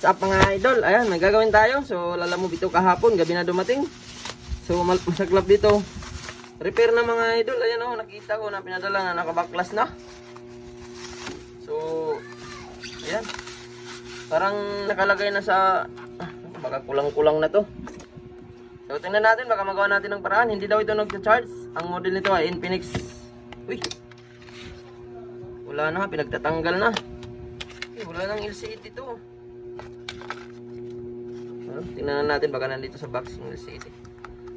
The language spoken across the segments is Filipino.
What's up mga idol? Ayan, may gagawin tayo. So, lalamove ito kahapon, gabi na dumating. So, masaklap dito. Repair na mga idol. Ayan oh, nakita ko na pinadala na nakabaklas na. So, ayan. Parang nakalagay na sa ah, baka kulang-kulang na to. So, tingnan natin baka magawa natin ng paraan. Hindi daw ito nagcha-charge. Ang model nito ay Infinix. Uy. Wala na, pinagtatanggal na. Eh, wala nang LCD to. Ah, tingnan natin baka nandito sa box yung LCD.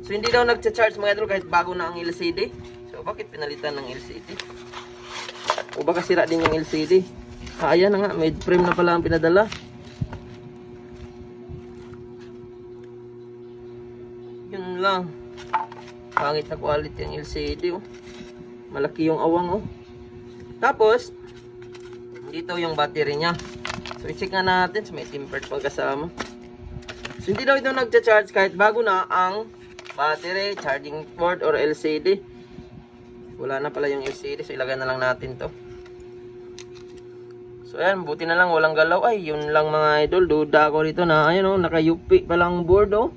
So hindi daw nagcha-charge mga idol kahit bago na ang LCD. So bakit pinalitan ng LCD? O baka sira din yung LCD? Ah, ayan na nga, made frame na pala ang pinadala. Yun lang. Pangit na quality ang LCD oh. Malaki yung awang oh. Tapos, dito yung battery niya. So i-check nga natin so may tempered pang kasama. Hindi daw ito nagcha-charge kahit bago na ang battery, charging port or LCD. Wala na pala yung LCD so ilagay na lang natin to. So ayan, buti na lang walang galaw. Ay, yun lang mga idol. Duda ako rito na ayun oh, nakayupi pa lang board oh.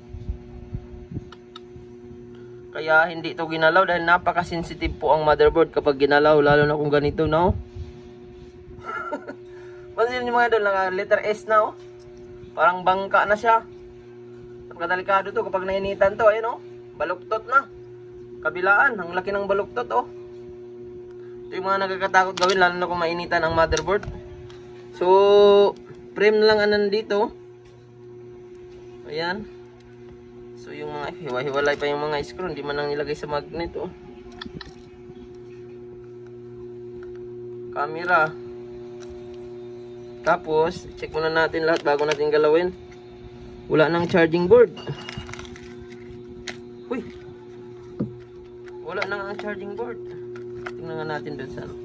Kaya hindi ito ginalaw dahil napaka-sensitive po ang motherboard kapag ginalaw lalo na kung ganito no. Pansin niyo mga idol, naka letter S na oh. Parang bangka na siya. Napakadelikado to kapag nainitan to, ayun oh. Baluktot na. Kabilaan, ang laki ng baluktot oh. Ito yung mga nagkakatakot gawin lalo na kung mainitan ang motherboard. So, frame na lang ang nandito. Ayan. So, yung mga hiwa-hiwalay pa yung mga screw, hindi man lang nilagay sa magnet oh. Camera. Tapos, check muna natin lahat bago natin galawin. Wala nang charging board. Uy! Wala nang ang charging board. Tingnan nga natin doon sa ano.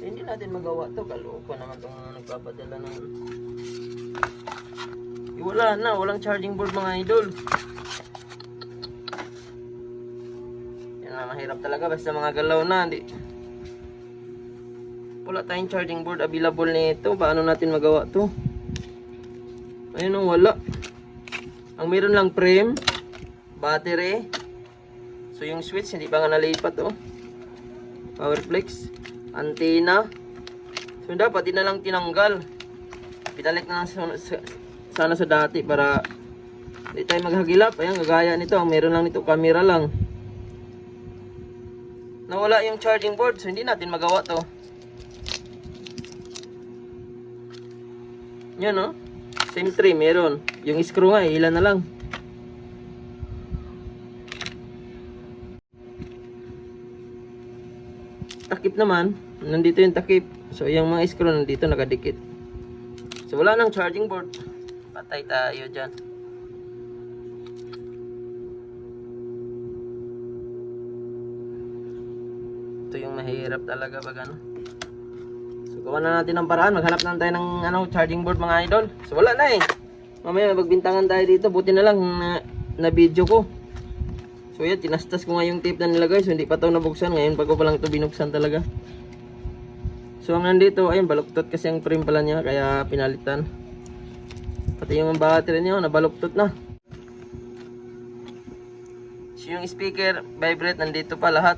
Eh, hindi natin magawa to. Kaloko naman itong nagpapadala ng... Eh, wala na. Walang charging board mga idol. Yan na, mahirap talaga. Basta mga galaw na. Hindi, wala tayong charging board available nito. Paano natin magawa to? Ayun oh, wala. Ang meron lang frame, battery. So yung switch hindi pa nga nalipat oh. Power flex, antenna. So dapat din na lang tinanggal. Pinalik na lang sa, sa- sana sa dati para hindi tayo maghagilap. Ayan, gagaya nito. Ang meron lang nito, camera lang. Nawala yung charging board, so hindi natin magawa to. Yan no? Same tray meron. Yung screw nga, eh, ilan na lang. Takip naman, nandito yung takip. So yung mga screw nandito nakadikit. So wala nang charging board. Patay tayo dyan. Ito yung mahirap talaga pag ano. Gawa na natin ng paraan. Maghanap na tayo ng ano, charging board mga idol. So wala na eh. Mamaya magbintangan tayo dito. Buti na lang na, na video ko. So yan, tinastas ko nga yung tape na nilagay. So hindi pa ito nabuksan. Ngayon pag ko pa lang ito binuksan talaga. So ang nandito, ayun, baluktot kasi ang frame pala niya. Kaya pinalitan. Pati yung battery niya, nabaluktot na. So yung speaker, vibrate, nandito pa lahat.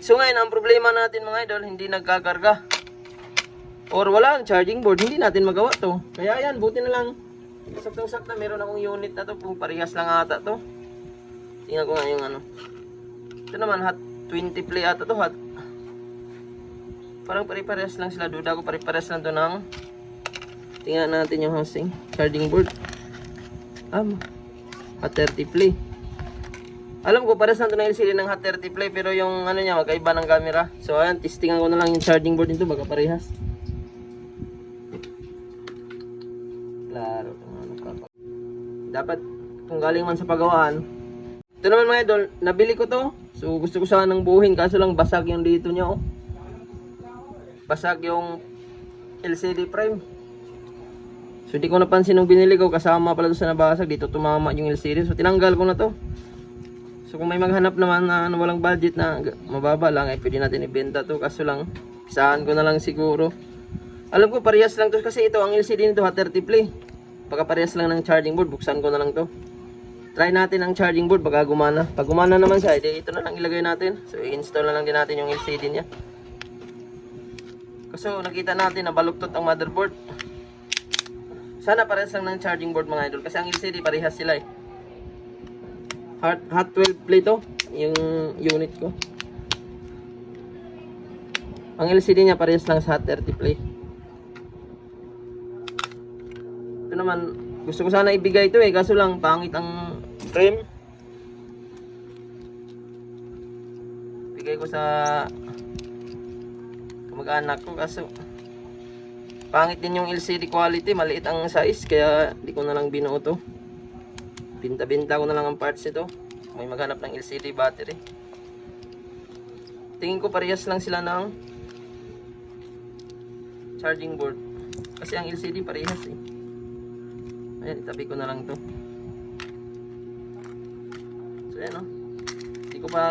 So ngayon, ang problema natin mga idol, hindi nagkakarga. Or wala ang charging board, hindi natin magawa to. Kaya yan, buti na lang. Saktong-sakta, meron akong unit na to. Kung parehas lang ata to. Tingnan ko nga yung ano. Ito naman, hot 20 play ata to. Hot. Parang pare-parehas lang sila. Duda ko pare-parehas lang to ng... Tingnan natin yung housing. Charging board. Ah, hot 30 play. Alam ko, pares na ito na LCD ng Hot 30 Play, pero yung ano niya, magkaiba ng camera. So, ayan, testingan ko na lang yung charging board nito, baka parehas. Pa. Dapat, kung galing man sa pagawaan. Ito naman mga idol, nabili ko to. So, gusto ko sanang buhin, kaso lang basag yung dito niya, oh. Basag yung LCD frame. So, di ko napansin nung binili ko, kasama pala doon sa nabasag, dito tumama yung LCD. So, tinanggal ko na to. So kung may maghanap naman na ano, walang budget na mababa lang, eh pwede natin ibenta to. Kaso lang, saan ko na lang siguro. Alam ko parehas lang to kasi ito, ang LCD nito ha 30 play. baka parehas lang ng charging board. Buksan ko na lang to. Try natin ang charging board baka gumana. Pag gumana naman siya, edi ito na lang ilagay natin. So i-install na lang din natin yung LCD niya. Kasi nakita natin na baluktot ang motherboard. Sana parehas lang ng charging board mga idol kasi ang LCD parehas sila eh. Hot, hot 12 play to, yung unit ko. Ang LCD niya parehas lang sa hot 30 play. Ito naman, gusto ko sana ibigay ito eh, kaso lang pangit ang frame. Bigay ko sa kamag-anak ko kaso pangit din yung LCD quality, maliit ang size kaya di ko na lang binuo to. Binta-binta ko na lang ang parts nito. May maghanap ng LCD battery. Tingin ko parehas lang sila ng charging board. Kasi ang LCD parehas eh. Ayan, itabi ko na lang to. So ayan oh. Hindi ko pa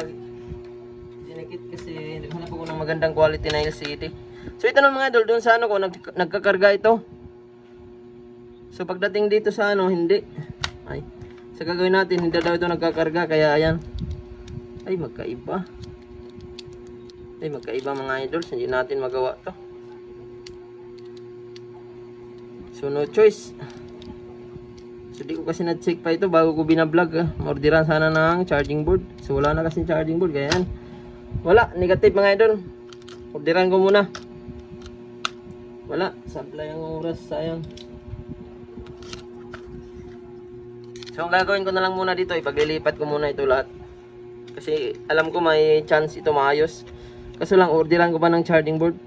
dinikit kasi naghanap ako ng magandang quality na LCD. So ito na mga idol, doon sa ano ko, nag, nagkakarga ito. So pagdating dito sa ano, hindi. Ay, sa gagawin natin, hindi daw ito nagkakarga, kaya ayan. Ay, magkaiba. Ay, magkaiba mga idols, hindi natin magawa to. So no choice. So di ko kasi na-check pa ito bago ko binablog. Ah. Orderan sana ng charging board. So wala na kasi charging board, kaya yan. Wala, negative mga idol. Orderan ko muna. Wala, supply ang oras, sayang. So, ang gagawin ko na lang muna dito, ipaglilipat ko muna ito lahat. Kasi alam ko may chance ito maayos. Kaso lang, orderan ko pa ng charging board.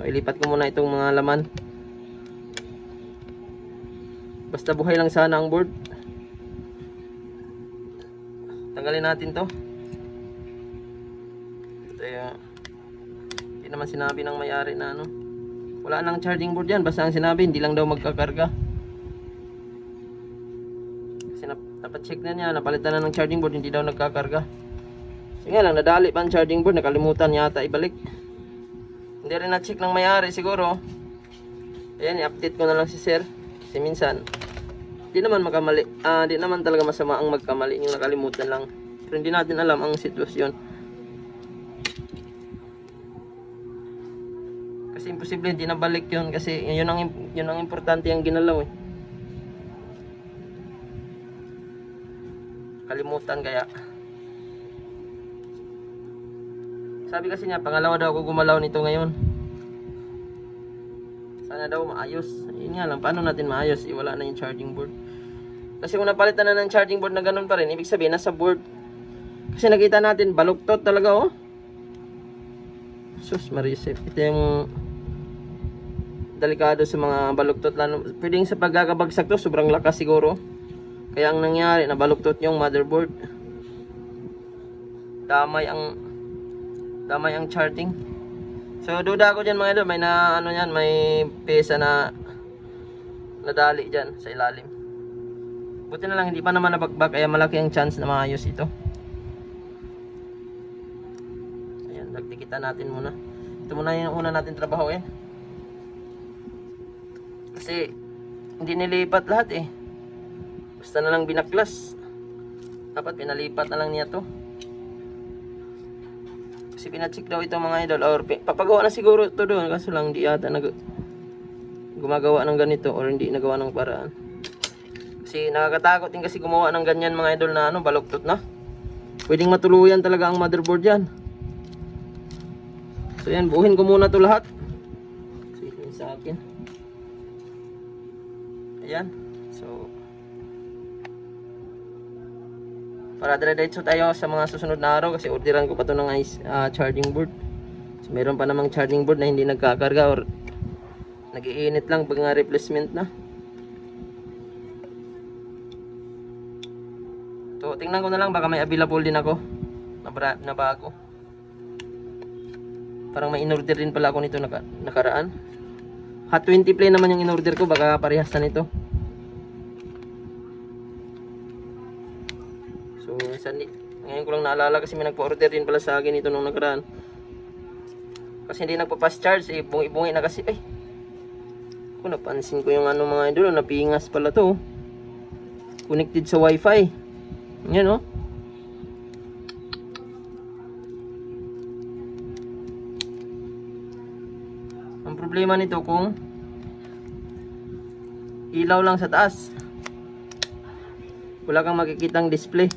So, ilipat ko muna itong mga laman. Basta buhay lang sana ang board. Tanggalin natin to. Ito yung... Hindi naman sinabi ng may-ari na ano. Wala nang charging board yan. Basta ang sinabi, hindi lang daw magkakarga. Kasi nap napacheck na niya, napalitan na ng charging board, hindi daw nagkakarga. Sige lang, nadali pa ang charging board, nakalimutan yata ibalik. Hindi rin na-check ng may-ari siguro. Ayan, i-update ko na lang si sir. Kasi minsan, di naman makamali. Ah, di naman talaga masama ang magkamali, yung nakalimutan lang. Pero hindi natin alam ang sitwasyon. Kasi imposible hindi na balik 'yun kasi yun ang yun ang importante ang ginalaw eh. Kalimutan kaya. Sabi kasi niya, pangalawa daw ako gumalaw nito ngayon. Sana daw maayos. Yun nga lang, paano natin maayos? Iwala na yung charging board. Kasi kung napalitan na ng charging board na ganun pa rin, ibig sabihin, nasa board. Kasi nakita natin, baluktot talaga oh. Sus, marisip. Ito yung delikado sa mga baluktot. Lalo, pwedeng sa pagkakabagsak to, sobrang lakas siguro. Kaya ang nangyari, nabaluktot yung motherboard. Damay ang damay ang charting. So, duda ko dyan mga idol, may na, ano yan, may pesa na nadali dyan sa ilalim. Buti na lang, hindi pa naman nabagbag, kaya malaki ang chance na maayos ito. Ayan, nagtikitan natin muna. Ito muna yung una natin trabaho eh. Kasi, hindi nilipat lahat eh. Basta na lang binaklas. Dapat pinalipat na lang niya to. Kasi pinacheck daw ito mga idol. Or papagawa na siguro ito doon. Kaso lang di yata nag gumagawa ng ganito or hindi nagawa ng paraan. Kasi nakakatakot din kasi gumawa ng ganyan mga idol na ano, baluktot na. Pwedeng matuluyan talaga ang motherboard yan. So yan, buuhin ko muna to lahat. Yung sa akin. Ayan. Para dire-diretso tayo sa mga susunod na araw kasi orderan ko pa to ng ah, charging board. So, meron pa namang charging board na hindi nagkakarga or nagiinit lang pag nga replacement na. So, tingnan ko na lang baka may available din ako na, na bago. Parang may in-order din pala ako nito naka, nakaraan. Hot 20 play naman yung in-order ko, baka parehas na nito. So, minsan, di- ngayon ko lang naalala kasi may nagpa-order din pala sa akin ito nung nakaraan. Kasi hindi nagpa-fast charge, eh, bungi-bungi na kasi, ay. Kung napansin ko yung ano mga idol, napingas pala to. Connected sa wifi. Yan oh. Ang problema nito kung ilaw lang sa taas. Wala kang makikitang display.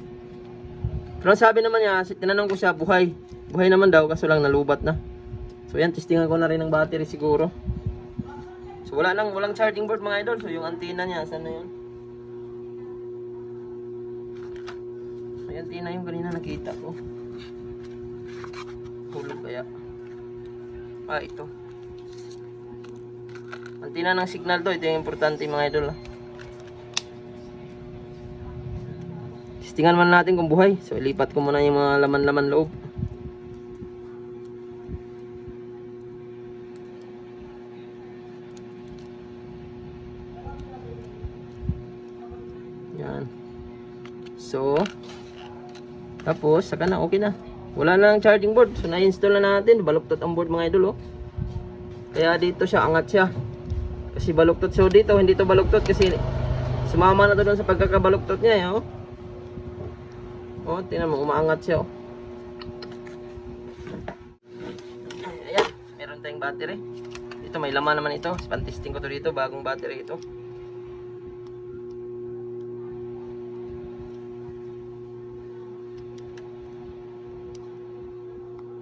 Pero sabi naman niya, tinanong ko siya, buhay. Buhay naman daw, kaso lang nalubat na. So yan, testingan ko na rin ng battery siguro. So wala nang, walang charging board mga idol. So yung antenna niya, saan na yun? May antenna yung kanina nakita ko. Hulog kaya. Ah, ito. Antenna ng signal to. Ito yung importante mga idol. ah. Testingan man natin kung buhay. So ilipat ko muna yung mga laman-laman loob. Yan. So, tapos, saka na, okay na. Wala na lang charging board. So, na-install na natin. Baluktot ang board mga idol, oh. Kaya dito siya, angat siya. Kasi baluktot siya dito. Hindi to baluktot kasi sumama na to doon sa pagkakabaluktot niya, eh, oh. Oh, tingnan mo, umaangat siya, oh. Ay, Ayan, meron tayong battery. Ito, may laman naman ito. Pan-testing ko to dito, bagong battery ito.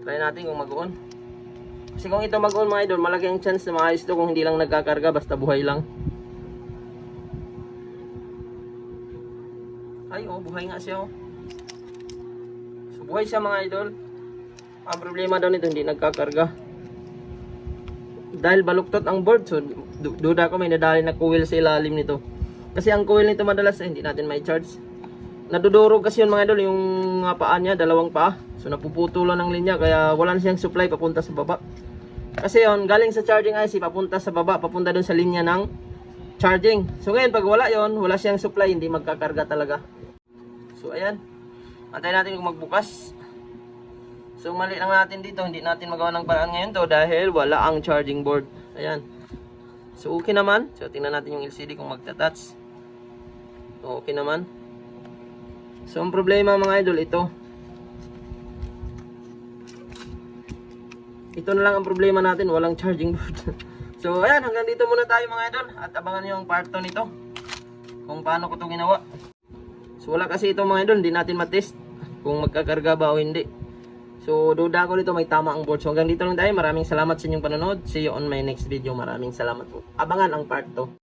Try natin kung mag-on. Kasi kung ito mag-on mga idol, malaki ang chance na maayos to kung hindi lang nagkakarga, basta buhay lang. Ay, oh, buhay nga siya, oh. Buhay siya mga idol. Ang problema daw nito, hindi nagkakarga. Dahil baluktot ang board, so du- duda ko may nadali na coil sa ilalim nito. Kasi ang coil nito madalas, eh, hindi natin may charge. Nadudurog kasi yun mga idol, yung mga paa niya, dalawang paa. So napuputulan ng linya, kaya wala na siyang supply papunta sa baba. Kasi yun, galing sa charging IC, papunta sa baba, papunta dun sa linya ng charging. So ngayon, pag wala yon wala siyang supply, hindi magkakarga talaga. So ayan, antayin natin kung magbukas. So mali lang natin dito, hindi natin magawa ng paraan ngayon to dahil wala ang charging board. Ayan. So okay naman. So tingnan natin yung LCD kung magta-touch. So okay naman. So ang problema mga idol ito. Ito na lang ang problema natin, walang charging board. so ayan, hanggang dito muna tayo mga idol at abangan niyo yung part 2 nito. Kung paano ko 'to ginawa. So wala kasi ito mga idol, hindi natin matest kung magkakarga ba o hindi. So duda ko dito may tama ang board. So hanggang dito lang tayo. Maraming salamat sa inyong panonood. See you on my next video. Maraming salamat po. Abangan ang part 2.